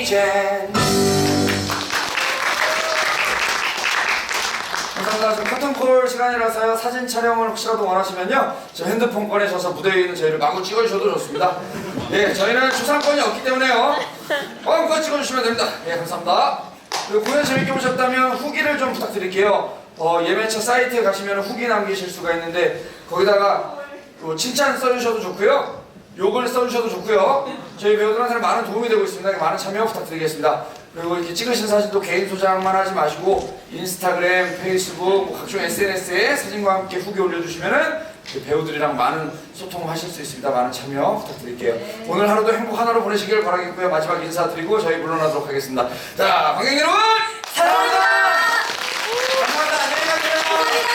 이젠 감사합니다. 지금 커튼콜 시간이라서요. 사진 촬영을 혹시라도 원하시면요. 저 핸드폰 꺼내셔서 무대 위에 있는 저희를 마구 찍어주셔도 좋습니다. 예, 저희는 주상권이 없기 때문에요. 마음껏 찍어주시면 됩니다. 예, 감사합니다. 그리고 공연 재밌게 보셨다면 후기를 좀 부탁드릴게요. 어, 예매처 사이트에 가시면 후기 남기실 수가 있는데 거기다가 그 칭찬 써주셔도 좋고요. 욕을 써주셔도 좋고요. 저희 배우들한테는 많은 도움이 되고 있습니다. 많은 참여 부탁드리겠습니다. 그리고 이렇게 찍으신 사진도 개인 소장만 하지 마시고 인스타그램, 페이스북, 뭐 각종 SNS에 사진과 함께 후기 올려주시면은 배우들이랑 많은 소통하실 수 있습니다. 많은 참여 부탁드릴게요. 네. 오늘 하루도 행복 하나로 보내시길 바라겠고요. 마지막 인사드리고 저희 물러나도록 하겠습니다. 자, 관객 여러분! 사랑합니다! 감사합니다. 안녕히 가세요. 감사합니다.